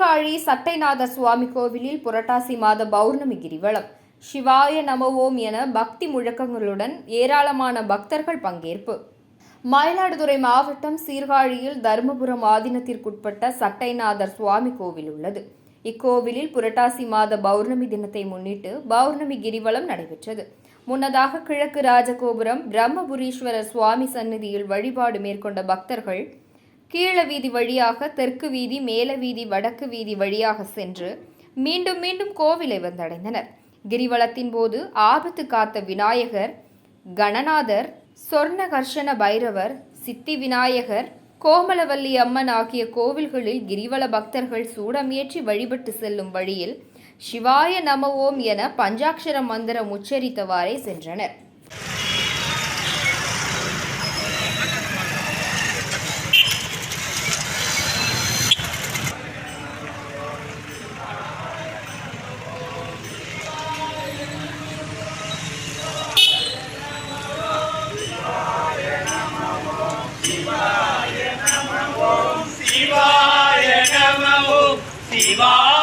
சட்டைநாத சுவாமி கோவிலில் புரட்டாசி மாத பௌர்ணமி கிரிவலம். சிவாய நமவோம் என பக்தி முழக்கங்களுடன் ஏராளமான பக்தர்கள் பங்கேற்பு. மயிலாடுதுறை மாவட்டம் சீர்காழியில் தருமபுரம் ஆதீனத்திற்குட்பட்ட சட்டைநாதர் சுவாமி கோவில் உள்ளது. இக்கோவிலில் புரட்டாசி மாத பௌர்ணமி தினத்தை முன்னிட்டு பௌர்ணமி கிரிவலம் நடைபெற்றது. முன்னதாக கிழக்கு ராஜகோபுரம் பிரம்மபுரீஸ்வரர் சுவாமி சந்நிதியில் வழிபாடு மேற்கொண்ட பக்தர்கள் கீழ வீதி வழியாக தெற்கு வீதி மேல வீதி வடக்கு வீதி வழியாக சென்று மீண்டும் மீண்டும் கோவிலை வந்தடைந்தனர். கிரிவலத்தின் போது ஆபத்து காத்த விநாயகர் கணநாதர் சொர்ணகர்ஷண பைரவர் சித்தி விநாயகர் கோமலவல்லி அம்மன் ஆகிய கோவில்களில் கிரிவல பக்தர்கள் சூடமேற்றி வழிபட்டு செல்லும் வழியில் சிவாய நம ஓம் என பஞ்சாட்சர மந்திரம் உச்சரித்தவாறே சென்றனர். は